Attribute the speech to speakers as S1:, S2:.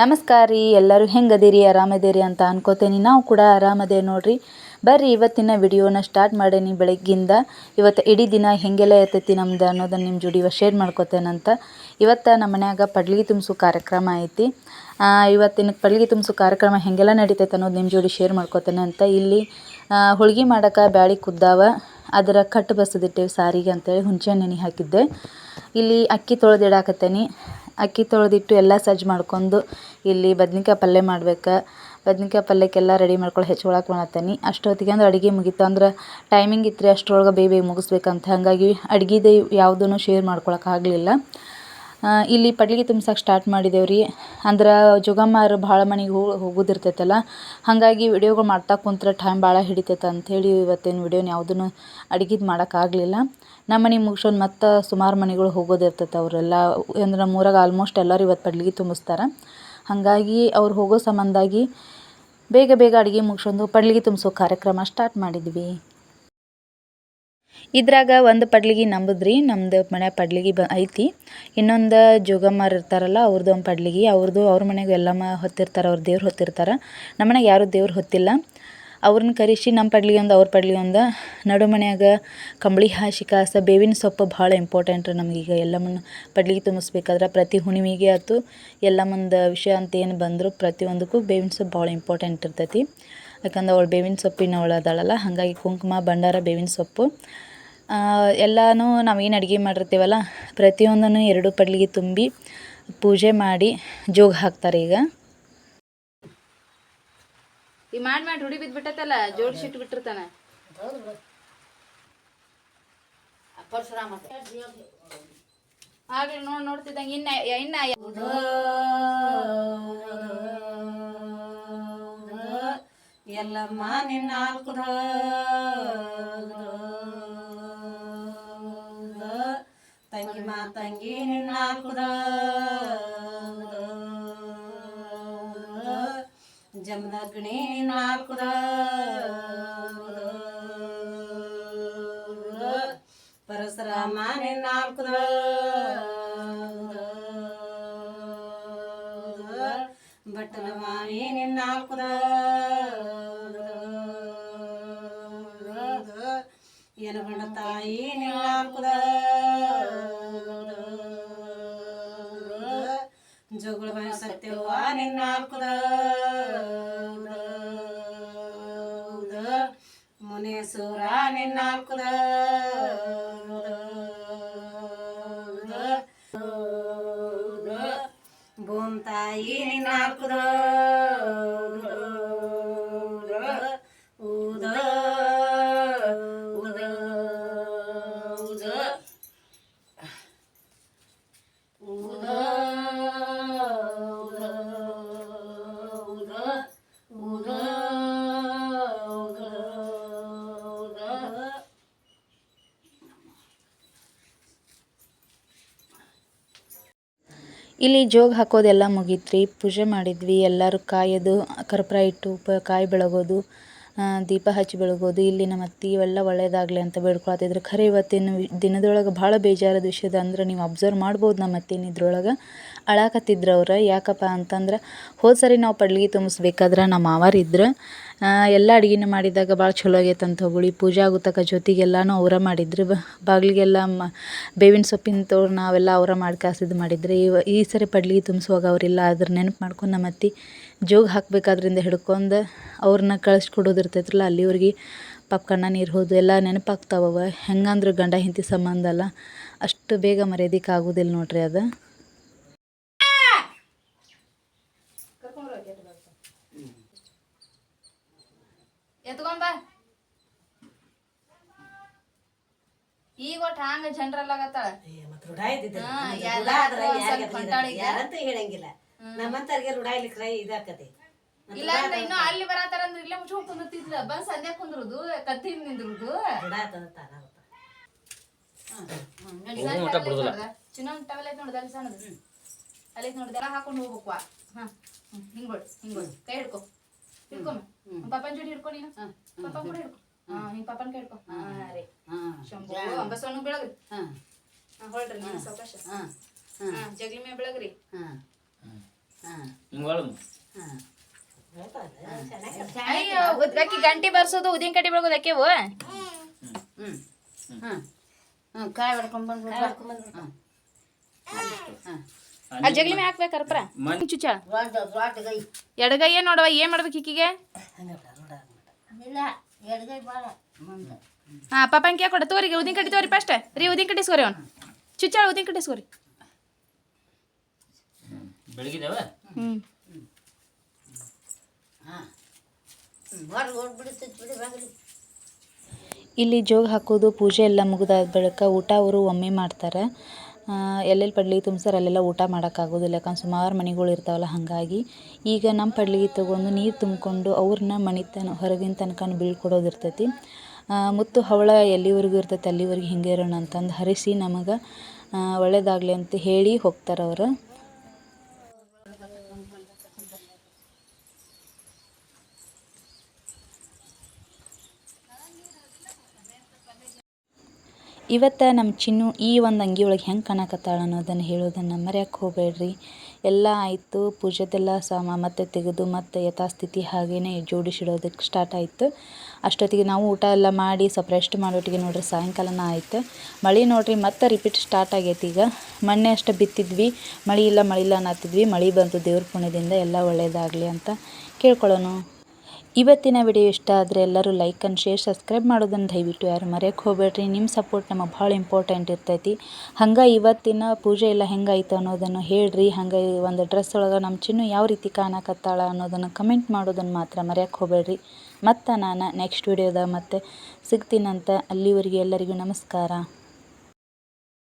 S1: ನಮಸ್ಕಾರ ರೀ, ಎಲ್ಲರೂ ಹೆಂಗದಿರಿ, ಆರಾಮದಿರಿ ಅಂತ ಅನ್ಕೋತೀನಿ. ನಾವು ಕೂಡ ಆರಾಮದೇ ನೋಡ್ರಿ. ಬರ್ರಿ, ಇವತ್ತಿನ ವಿಡಿಯೋನ ಸ್ಟಾರ್ಟ್ ಮಾಡೇನಿ ಬೆಳಗ್ಗಿಂದ. ಇವತ್ತು ಇಡೀ ದಿನ ಹೆಂಗೆಲ್ಲ ಇರ್ತೈತಿ ನಮ್ದು ಅನ್ನೋದನ್ನು ನಿಮ್ಮ ಜೋಡಿ ಶೇರ್ ಮಾಡ್ಕೋತೇನಂತ. ಇವತ್ತು ನಮ್ಮ ಮನ್ಯಾಗ ಪಡ್ಲಿಗೆ ತುಂಬಿಸು ಕಾರ್ಯಕ್ರಮ ಐತಿ. ಇವತ್ತಿನ ಪಡ್ಲಿಗೆ ತುಂಬಿಸೋ ಕಾರ್ಯಕ್ರಮ ಹೆಂಗೆಲ್ಲ ನಡೀತೈತೆ ಅನ್ನೋದು ನಿಮ್ಮ ಜೋಡಿ ಶೇರ್ ಮಾಡ್ಕೋತೇನೆ ಅಂತ ಇಲ್ಲಿ ಹೋಳ್ಗೆ ಮಾಡೋಕೆ ಬ್ಯಾಳಿ ಕುದ್ದಾವ, ಅದರ ಕಟ್ಟು ಬಸದಿಟ್ಟೇವೆ ಸಾರಿಗೆ ಅಂತೇಳಿ ಹುಣಸೆ ನೆನೆ ಹಾಕಿದ್ದೆ. ಇಲ್ಲಿ ಅಕ್ಕಿ ತೊಳೆದಿಡಾಕತ್ತೇನಿ. ಅಕ್ಕಿ ತೊಳೆದಿಟ್ಟು ಎಲ್ಲ ಸಜ್ಜು ಮಾಡ್ಕೊಂಡು ಇಲ್ಲಿ ಬದ್ನಿಕಾಯಿ ಪಲ್ಯ ಮಾಡ್ಬೇಕು. ಬದ್ನಿಕಾಯಿ ಪಲ್ಯಕ್ಕೆಲ್ಲ ರೆಡಿ ಮಾಡ್ಕೊಂಡು ಹೆಚ್ಕೊಳಕ್ಕೆ ಮಾಡ್ತೀನಿ ಅಷ್ಟೊತ್ತಿಗೆ ಅಂದ್ರೆ ಅಡುಗೆ ಮುಗೀತು ಅಂದ್ರೆ ಟೈಮಿಂಗ್ ಇತ್ತು ರೀ ಅಷ್ಟರೊಳಗೆ ಬೇಗ ಬೇಗ ಮುಗಿಸ್ಬೇಕಂತ. ಹಾಗಾಗಿ ಅಡುಗೆದು ಯಾವುದೂ ಶೇರ್ ಮಾಡ್ಕೊಳಕ್ಕೆ ಆಗಲಿಲ್ಲ. ಇಲ್ಲಿ ಪಡ್ಲಿಗೆ ತುಂಬ್ಸಕ್ಕೆ ಸ್ಟಾರ್ಟ್ ಮಾಡಿದೇವೆ ರೀ ಅಂದ್ರೆ ಜೋಗಮ್ಮರು ಭಾಳ ಮನೆಗೆ ಹೋಗಿ ಹೋಗೋದಿರ್ತೈತಲ್ಲ. ಹಾಗಾಗಿ ವಿಡಿಯೋಗಳು ಮಾಡ್ತಾ ಕುಂತ್ರೆ ಟೈಮ್ ಭಾಳ ಹಿಡಿತೈತೆ ಅಂಥೇಳಿ ಇವತ್ತಿನ ವಿಡಿಯೋನ ಯಾವುದೂ ಅಡುಗೆದು ಮಾಡೋಕ್ಕಾಗಲಿಲ್ಲ ನಮ್ಮ ಮನೆ ಮುಗಿಸೋದು ಮತ್ತೆ ಸುಮಾರು ಮನೆಗಳು ಹೋಗೋದಿರ್ತೈತೆ ಅವರೆಲ್ಲ. ಅಂದ್ರೆ ನಮ್ಮೂರಾಗ ಆಲ್ಮೋಸ್ಟ್ ಎಲ್ಲರೂ ಇವತ್ತು ಪಡ್ಲಿಗೆ ತುಂಬಿಸ್ತಾರೆ. ಹಾಗಾಗಿ ಅವ್ರು ಹೋಗೋ ಸಂಬಂಧಾಗಿ ಬೇಗ ಬೇಗ ಅಡುಗೆ ಮುಗಿಸೋದು ಪಡ್ಲಿಗೆ ತುಂಬಿಸೋ ಕಾರ್ಯಕ್ರಮ ಸ್ಟಾರ್ಟ್ ಮಾಡಿದ್ವಿ. ಇದ್ರಾಗ ಒಂದು ಪಡ್ಲಿಗೆ ನಂಬುದ್ರಿ, ನಮ್ದು ಮನೆ ಪಡ್ಲಿಗೆ ಬ ಐತಿ. ಇನ್ನೊಂದು ಜೋಗಮ್ಮರು ಇರ್ತಾರಲ್ಲ ಅವ್ರದ್ದು ಒಂದು ಪಡ್ಲಿಗೆ. ಅವ್ರದ್ದು ಅವ್ರ ಮನೆಗೆ ಎಲ್ಲಮ್ಮ ಹೊತ್ತಿರ್ತಾರೆ, ಅವ್ರ ದೇವ್ರು ಹೊತ್ತಿರ್ತಾರೆ. ನಮ್ಮ ಮನೆಗೆ ಯಾರು ದೇವ್ರು ಹೊತ್ತಿಲ್ಲ. ಅವ್ರನ್ನ ಕರೆಸಿ ನಮ್ಮ ಪಡ್ಲಿಗೆ ಒಂದು, ಅವ್ರ ಪಡ್ಲಿಗೆ ಒಂದು. ನಡು ಮನ್ಯಾಗ ಕಂಬಳಿ ಹಾಸಿ ಕಾಸ ಬೇವಿನ ಸೊಪ್ಪು ಭಾಳ ಇಂಪಾರ್ಟೆಂಟ್ ರೀ ನಮಗೀಗ ಎಲ್ಲಮ್ಮನ ಪಡ್ಲಿಗೆ ತುಂಬಿಸ್ಬೇಕಾದ್ರೆ ಪ್ರತಿ ಹುಣ್ಣಿಮೆಗೆ ಆಯ್ತು ಎಲ್ಲಮ್ಮಂದು ವಿಷಯ ಅಂತ ಏನು ಬಂದರೂ ಪ್ರತಿಯೊಂದಕ್ಕೂ ಬೇವಿನ ಸೊಪ್ಪು ಭಾಳ ಇಂಪಾರ್ಟೆಂಟ್ ಇರ್ತೈತಿ. ಯಾಕಂದ್ರೆ ಅವಳು ಬೇವಿನ ಸೊಪ್ಪಿನವಳು ಅದಾಳಲ್ಲ, ಹಾಗಾಗಿ ಕುಂಕುಮ, ಭಂಡಾರ, ಬೇವಿನ ಸೊಪ್ಪು. ಎಲ್ಲನೂ ನಾವೇನು ಅಡುಗೆ ಮಾಡಿರ್ತೀವಲ್ಲ, ಪ್ರತಿಯೊಂದನ್ನು ಎರಡು ಪಡ್ಲಿಗೆ ತುಂಬಿ ಪೂಜೆ ಮಾಡಿ ಜೋಗ ಹಾಕ್ತಾರೆ ಈಗ.
S2: ಈ ಮಾಡಿ ಮಾಡಿ ರೂಢಿ ಬಿದ್ದುಬಿಟ್ಟತ್ತಲ್ಲ ಜೋಡಿಸಿ ಇಟ್ಟು ಬಿಟ್ಟಿರ್ತಾನ ಆಗ್ಲಿ ನೋಡ್, ನೋಡ್ತಿದ್ದಂಗೆ ಇನ್ನ ಇನ್ನ
S3: ಎಲ್ಲಮ್ಮ ನಾಲ್ಕು ತಂಗಿ ಮಾ ತಂಗಿ ನಾಲ್ಕುದ ಜಮದಗ್ನಿ ನಿನ್ನ ನಾಲ್ಕುದ ಪರಶುರಾಮ ನಿನ್ನ ನಾಲ್ಕುದ ಬಟ್ಟಲ ಮಾವಿ ನಿನ್ನ ನಾಲ್ಕುದ ಏನಗೊಂಡ ತಾಯಿ ನಿನ್ನ ನಾಲ್ಕುದ ಜೋಗುಳ ಬಾಯಿ ಸತ್ಯವ್ವ ನಿನ್ನ ನಾಲ್ಕುದ ಮುನೇಶ್ವರ ನಿನ್ನ ನಾಲ್ಕುದ ಭೂಮ್ ತಾಯಿ ನಿನ್ನ
S1: ಇಲ್ಲಿ ಜೋಗ ಹಾಕೋದೆಲ್ಲ ಮುಗೀತ್ರಿ. ಪೂಜೆ ಮಾಡಿದ್ವಿ. ಎಲ್ಲರೂ ಕಾಯೋದು ಕರ್ಪೂರ ಇಟ್ಟು ಕಾಯಿ ಬೆಳಗೋದು. ದೀಪ ಹಚ್ಚಿ ಬೆಳಗೋದು ಇಲ್ಲಿ ನಮ್ಮ ಅತ್ತಿ ಇವೆಲ್ಲ ಒಳ್ಳೇದಾಗಲಿ ಅಂತ ಬೇಡ್ಕೊಳತ್ತಿದ್ರು. ಖರೆ, ಇವತ್ತಿನ ದಿನದೊಳಗೆ ಭಾಳ ಬೇಜಾರದ ವಿಷಯದ ಅಂದ್ರೆ ನೀವು ಅಬ್ಸರ್ವ್ ಮಾಡ್ಬೋದು ನಮ್ಮ ಅತ್ತಿನ ಇದ್ರೊಳಗೆ ಅಳಾಕತ್ತಿದ್ರು ಅವ್ರು ಯಾಕಪ್ಪ ಅಂತಂದ್ರೆ, ಹೋದ ಸರಿ ನಾವು ಪಡ್ಲಿಗೆ ತುಂಬಿಸ್ಬೇಕಾದ್ರೆ ನಮ್ಮ ಮಾವಾರಿದ್ರು ಎಲ್ಲ ಅಡುಗೆನ ಮಾಡಿದಾಗ ಭಾಳ ಚಲೋ ಆಗೈತೆ ಅಂತ ಹೋಗಿ ಪೂಜೆ ಆಗುತ್ತಕ ಜೊತೆಗೆಲ್ಲನೂ ಅವರ ಮಾಡಿದ್ರು. ಬಾಗಿಲಿಗೆಲ್ಲ ಮ, ಬೇವಿನ ಸೊಪ್ಪಿನ ತೋರ್ ನಾವೆಲ್ಲ ಅವರ ಮಾಡಿ ಕಾಸಿದ್ದು ಮಾಡಿದ್ರು. ಇವ, ಈ ಸರಿ ಪಡ್ಲಿಗೆ ತುಂಬಿಸುವಾಗ ಅವರಿಲ್ಲ ಅದ್ರ ನೆನಪು ಮಾಡ್ಕೊಂಡು ನಮ್ಮ ಅತ್ತಿ ಜೋಗ ಹಾಕ್ಬೇಕಾದ್ರಿಂದ ಹಿಡ್ಕೊಂಡು ಅವ್ರನ್ನ ಕಳಿಸ್ಕೊಡೋದಿರ್ತೈತ್ರಲ್ಲ ಅಲ್ಲಿವ್ರಿಗೆ ಪಾಪ ಕಣ್ಣ ನೀರು ಹೋದು ಎಲ್ಲ ನೆನಪಾಗ್ತಾವವ. ಹೆಂಗಂದ್ರೆ ಗಂಡ ಹೆಂಡತಿ ಸಂಬಂಧ ಅಲ್ಲ ಅಷ್ಟು ಬೇಗ ಮರ್ಯಾದಿಕ್ಕೆ ಆಗೋದಿಲ್ಲ ನೋಡ್ರಿ ಅದು.
S2: ಈಗ ಒಟ್ಟು ಹಂಗ ಜನರಲ್ ಆಗತ್ತಾಳ?
S3: ಮತ್ತ್ ರೂಢ ಕ್ರೈ
S2: ಹಾ,
S3: ಇದಾಕತಿ
S2: ಇಲ್ಲ ಅಂದ್ರೆ ಇನ್ನು ಅಲ್ಲಿ ಬರತಾರ ಅಂದ್ರೆ ಇಲ್ಲೇ ಮುಚ್ಕೊಂಡ್ ಕುಂದಿರ್ತಿದ್ಲ ಬಂದ್ ಸಂಜೆ ಕುಂದ್ರದು ಕತ್ತಿ ನಿಂದ್ರುದು.
S3: ರೂಢ ಆತಂದ ತಾನ
S2: ಚಿನ್ನೊಂದ್ ಟವಲ್ ಐತ್ ನೋಡ್ದ. ಅಲ್ಲಿ ಸಣ್ಣದು. ಅಲ್ಲಿ ನೋಡ್ದ ಹಾಕೊಂಡು ಹೋಗ್ಬೇಕು ಹಾ ಹ್ಮ್, ಹಿಂಗ್ ಬಿಡು ಹಿಂಗ್ ಕೈ ಹಿಡ್ಕೊ. ಹಿಡ್ಕೊಮ್ಮ. ಪಾಪನ್ ಜೋಡಿ ಹಿಡ್ಕೊ ನೀನು. ಪಾಪನ್ ಕೂಡ ಹಿಡ್ಕೊ. ಹಾ ಹಿಂಗ್ ಪಾಪನ್ ಕೈ ಹಿಡ್ಕೊ. ಹಾ ರೀ. ಶಂಭು ಅಂಬಸವಣ್ಣ ಬೆಳಗ್ರಿ. ಹಾ ಹೊಳ್ರಿ ನೀವು ಸಾವಕಾಶ. ಹಾ ಜಗ್ಲಿ ಮೇ ಬೆಳಗ್ರಿ.
S4: ಒಳಗೆ
S2: ಅಯ್ಯೋ ಉದ್ಗಕ್ಕಿ ಗಂಟಿ ಬರ್ಸೋದು ಉದಿನ ಕಟ್ಟಿ ಬೆಳಗೋದು ಅಕ್ಕೆವು
S3: ಕಾಯಿ ಹೊಡ್ಕೊಂಡ್ ಬಂದ್ಬಿಟ್ಟು
S2: ಅಲ್ಲಿ ಜಗಲಿ ಮೇ ಹಾಕ್ಬೇಕು ಕರ್ಪ್ರ
S4: ಮನ್
S2: ಚುಚ್ಚ
S3: ಏನು ದೊಡ್ಡ ಗೈ.
S2: ಎಡಗೈಯೇ ನೋಡವ ಏನ್ ಮಾಡ್ಬೇಕು ಈಕಿಗೆ? ಹಾಂ ಪಾಪ ಹಂಗೆ ಕೊಡ ತೋರಿ ಉದಿನ ಕಟ್ಟಿ ತೋರಿ ಫಸ್ಟ್ ರೀ ಉದಿನ ಕಟ್ಟಿಸ್ಕೋರಿ ಅವ್ನು. ಚುಚ್ಚಾಳ ಉದಿನ ಕಟ್ಟಿಸ್ಕೋರಿ
S1: ಇಲ್ಲಿ ಜೋಗ ಹಾಕೋದು ಪೂಜೆ ಎಲ್ಲ ಮುಗಿದಾದ ಬಳಿಕ ಊಟ ಅವರು ಒಮ್ಮೆ ಮಾಡ್ತಾರೆ. ಎಲ್ಲೆಲ್ಲಿ ಪಡ್ಲಿಗೆ ತುಂಬ್ಸಾರ ಅಲ್ಲೆಲ್ಲ ಊಟ ಮಾಡೋಕ್ಕಾಗೋದಿಲ್ಲ ಯಾಕಂದ್ರೆ ಸುಮಾರು ಮನೆಗಳು ಇರ್ತಾವಲ್ಲ, ಹಾಗಾಗಿ ಈಗ ನಮ್ಮ ಪಡ್ಲಿಗೆ ತೊಗೊಂಡು ನೀರು ತುಂಬಿಕೊಂಡು ಅವ್ರನ್ನ ಮನೆ ತನ ಹೊರಗಿನ ತನಕ ಬೀಳ್ಕೊಡೋದು ಇರ್ತೈತಿ. ಮುತ್ತು ಹವಳ ಎಲ್ಲಿವರೆಗೂ ಇರ್ತೈತೆ, ಅಲ್ಲಿವರೆಗೆ ಹಿಂಗೆ ಇರೋಣ ಅಂತಂದು ಹರಿಸಿ ನಮಗೆ ಒಳ್ಳೇದಾಗಲಿ ಅಂತ ಹೇಳಿ ಹೋಗ್ತಾರೆ ಅವರು ಇವತ್ತು ನಮ್ಮ ಚಿನ್ನು ಈ ಒಂದು ಅಂಗಿ ಒಳಗೆ ಹೆಂಗೆ ಕಾಣಕತ್ತಾಳ ಅನ್ನೋದನ್ನು ಹೇಳೋದನ್ನು ಮರ್ಯಾಕೆ ಹೋಗಬೇಡ್ರಿ. ಎಲ್ಲ ಆಯಿತು, ಪೂಜೆದೆಲ್ಲ ಸಾಮ ಮತ್ತೆ ತೆಗೆದು ಮತ್ತೆ ಯಥಾಸ್ಥಿತಿ ಹಾಗೇ ಜೋಡಿಸಿಡೋದಕ್ಕೆ ಸ್ಟಾರ್ಟ್ ಆಯಿತು. ಅಷ್ಟೊತ್ತಿಗೆ ನಾವು ಊಟ ಎಲ್ಲ ಮಾಡಿ ಸ್ವಲ್ಪ ರೆಸ್ಟ್ ಮಾಡೋಟಿಗೆ ನೋಡ್ರಿ ಸಾಯಂಕಾಲನ ಆಯ್ತು. ಮಳೆ ನೋಡ್ರಿ ಮತ್ತೆ ರಿಪೀಟ್ ಸ್ಟಾರ್ಟ್ ಆಗೈತಿ ಈಗ. ಮೊನ್ನೆ ಅಷ್ಟು ಬಿತ್ತಿದ್ವಿ, ಮಳೆ ಇಲ್ಲ ಮಳೆ ಇಲ್ಲ ಅನ್ನತ್ತಿದ್ವಿ. ಮಳೆ ಬಂತು ದೇವ್ರ ಪುಣ್ಯದಿಂದ ಎಲ್ಲ ಒಳ್ಳೆಯದಾಗಲಿ ಅಂತ ಕೇಳ್ಕೊಳ್ಳೋಣ. ಇವತ್ತಿನ ವಿಡಿಯೋ ಇಷ್ಟ ಆದರೆ ಎಲ್ಲರೂ ಲೈಕ್ ಆ್ಯಂಡ್ ಶೇರ್ ಸಬ್ಸ್ಕ್ರೈಬ್ ಮಾಡೋದನ್ನು ದಯವಿಟ್ಟು ಯಾರು ಮರೆಯೋಕ್ಕೆ ಹೋಗಬೇಡ್ರಿ. ನಿಮ್ಮ ಸಪೋರ್ಟ್ ನಮಗೆ ಭಾಳ ಇಂಪಾರ್ಟೆಂಟ್ ಇರ್ತೈತಿ. ಹಂಗೆ ಇವತ್ತಿನ ಪೂಜೆ ಎಲ್ಲ ಹೆಂಗಾಯ್ತು ಅನ್ನೋದನ್ನು ಹೇಳ್ರಿ. ಹಂಗೆ ಒಂದು ಡ್ರೆಸ್ ಒಳಗೆ ನಮ್ಮ ಚಿನ್ನು ಯಾವ ರೀತಿ ಕಾಣಕತ್ತಾಳ ಅನ್ನೋದನ್ನು ಕಮೆಂಟ್ ಮಾಡೋದನ್ನು ಮಾತ್ರ ಮರೆಯೋಕ್ಕೆ ಹೋಗಬೇಡ್ರಿ. ಮತ್ತು ನಾನು ನೆಕ್ಸ್ಟ್ ವಿಡಿಯೋದಾಗ ಮತ್ತೆ ಸಿಗ್ತೀನಂತ ಅಲ್ಲಿವರೆಗೆ ಎಲ್ಲರಿಗೂ ನಮಸ್ಕಾರ.